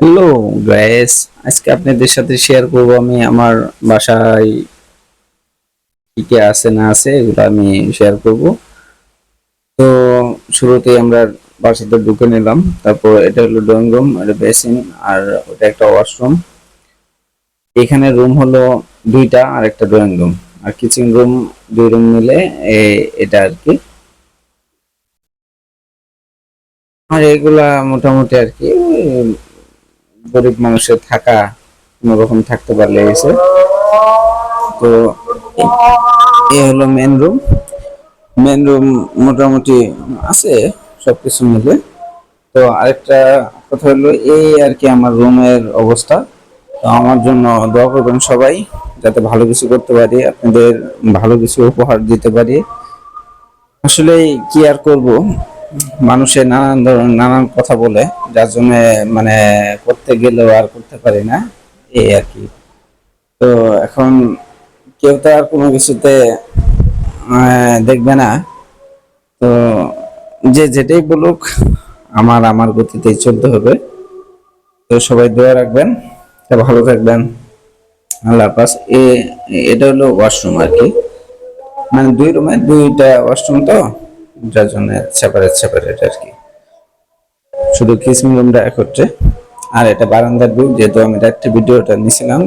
Hello guys আজকে আপনাদের সাথে শেয়ার করব আমি আমার বাসায় কি কি আছে না আছে এগুলো আমি শেয়ার করব। তো শুরুতে আমরা বাসাতে ঢুকে নিলাম, তারপর এটা হলো ড্রয়িং রুম এটা বেসিন আর ওটা একটা ওয়াশরুম এখানে রুম হলো দুইটা, আর একটা ড্রয়িং রুম আর কিচেন রুম দুই রুম মিলে এটা আর কি। আর এগুলা মোটামুটি আর কি গরিব মানুষের থাকা কোনো রকম থাকতে পারলে গেছে। তো এ হলো মেন রুম মেন রুম মোটামুটি আছে, সবকিছু মিলে। তো আরেকটা কথা হলো, এই আর কি আমার রুমের অবস্থা। তো আমার জন্য দোয়া করবেন সবাই, যাতে ভালো কিছু করতে পারি, আপনাদের ভালো কিছু উপহার দিতে পারি। আসলে কি আর করব? মানুষের নানান ধরনের নানান কথা বলে। যার জন্য মানে করতে গেলেও আর করতে পারি না, এই আর কি। তো এখন কেউ তো আর কোনো কিছুতে দেখবে না। তো যে যেটাই বলুক, আমার আমার গতিতেই চলতে হবে। তো সবাই দোয়া রাখবেন তা ভালো থাকবেন। আল্লাহ হাফাজ। এ, এটা হলো ওয়াশরুম আর কি। মানে দুই রুমে দুইটা ওয়াশরুম তো, যার জন্য সেপারেট সেপারেট আর কি। শুধু কিচেন রুমটা একত্রে আর এটা বারান্দার ভিউ যেহেতু আমি একটা ভিডিওটা নিয়েছিলাম